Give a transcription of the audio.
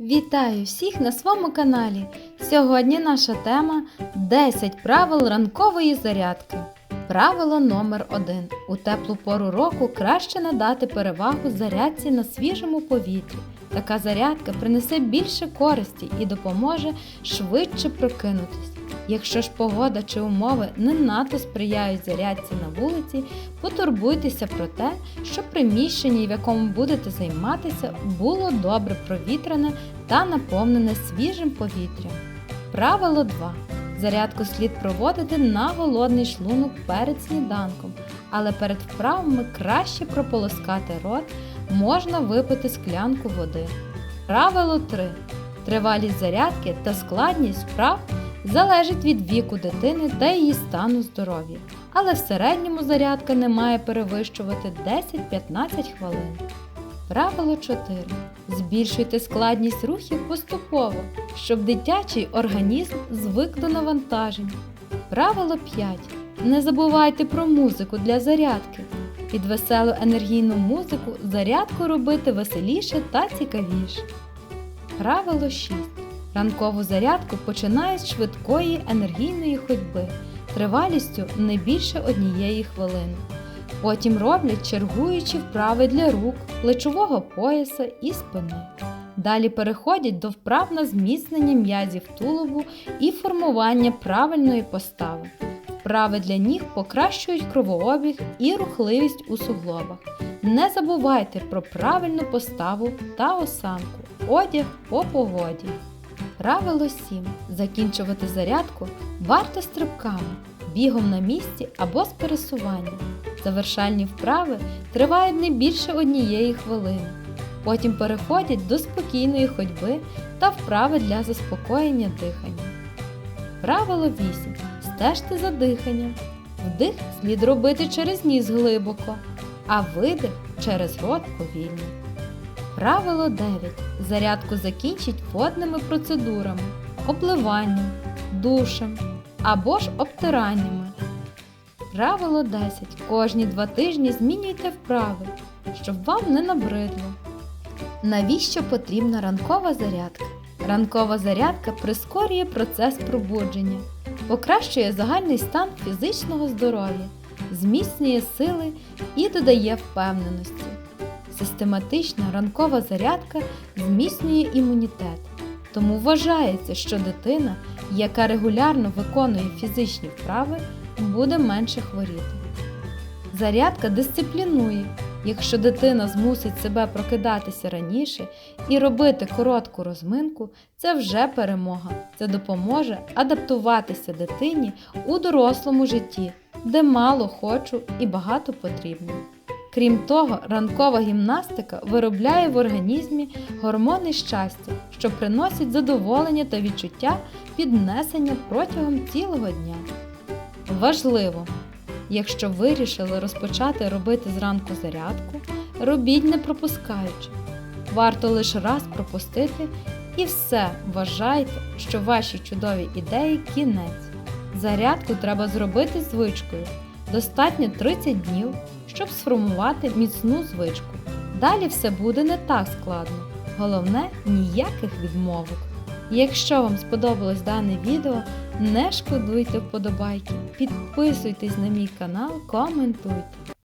Вітаю всіх на своєму каналі. Сьогодні наша тема 10 правил ранкової зарядки. Правило номер 1 У теплу пору року краще надати перевагу зарядці на свіжому повітрі. Така зарядка принесе більше користі і допоможе швидше прокинутись. Якщо ж погода чи умови не надто сприяють зарядці на вулиці, потурбуйтеся про те, щоб приміщення, в якому будете займатися, було добре провітрене та наповнене свіжим повітрям. Правило 2. Зарядку слід проводити на голодний шлунок перед сніданком, але перед вправами краще прополоскати рот, можна випити склянку води. Правило 3. Тривалість зарядки та складність вправ залежить від віку дитини та її стану здоров'я, але в середньому зарядка не має перевищувати 10-15 хвилин. Правило 4. Збільшуйте складність рухів поступово, щоб дитячий організм звик до навантажень. Правило 5. Не забувайте про музику для зарядки. Під веселу енергійну музику зарядку робити веселіше та цікавіше. Правило 6. Ранкову зарядку починає з швидкої енергійної ходьби тривалістю не більше однієї хвилини. Потім роблять чергуючі вправи для рук, плечового пояса і спини. Далі переходять до вправ на зміцнення м'язів тулубу і формування правильної постави. Вправи для ніг покращують кровообіг і рухливість у суглобах. Не забувайте про правильну поставу та осанку, одяг по погоді. Правило 7. Закінчувати зарядку варто стрибками, бігом на місці або з пересуванням. Завершальні вправи тривають не більше однієї хвилини. Потім переходять до спокійної ходьби та вправи для заспокоєння дихання. Правило 8. Стежте за диханням. Вдих слід робити через ніс глибоко, а видих через рот повільно. Правило 9. Зарядку закінчіть водними процедурами, обливанням, душем або ж обтираннями. Правило 10. Кожні два тижні змінюйте вправи, щоб вам не набридло. Навіщо потрібна ранкова зарядка? Ранкова зарядка прискорює процес пробудження, покращує загальний стан фізичного здоров'я, зміцнює сили і додає впевненості. Систематична ранкова зарядка зміцнює імунітет. Тому вважається, що дитина, яка регулярно виконує фізичні вправи, буде менше хворіти. Зарядка дисциплінує. Якщо дитина змусить себе прокидатися раніше і робити коротку розминку, це вже перемога. Це допоможе адаптуватися дитині у дорослому житті, де мало хочу і багато потрібно. Крім того, ранкова гімнастика виробляє в організмі гормони щастя, що приносять задоволення та відчуття піднесення протягом цілого дня. Важливо! Якщо вирішили розпочати робити зранку зарядку, робіть не пропускаючи. Варто лише раз пропустити і все вважайте, що ваші чудові ідеї кінець. Зарядку треба зробити звичкою. Достатньо 30 днів, щоб сформувати міцну звичку. Далі все буде не так складно. Головне ніяких відмовок. Якщо вам сподобалось дане відео, не шкодуйте вподобайки, підписуйтесь на мій канал, коментуйте.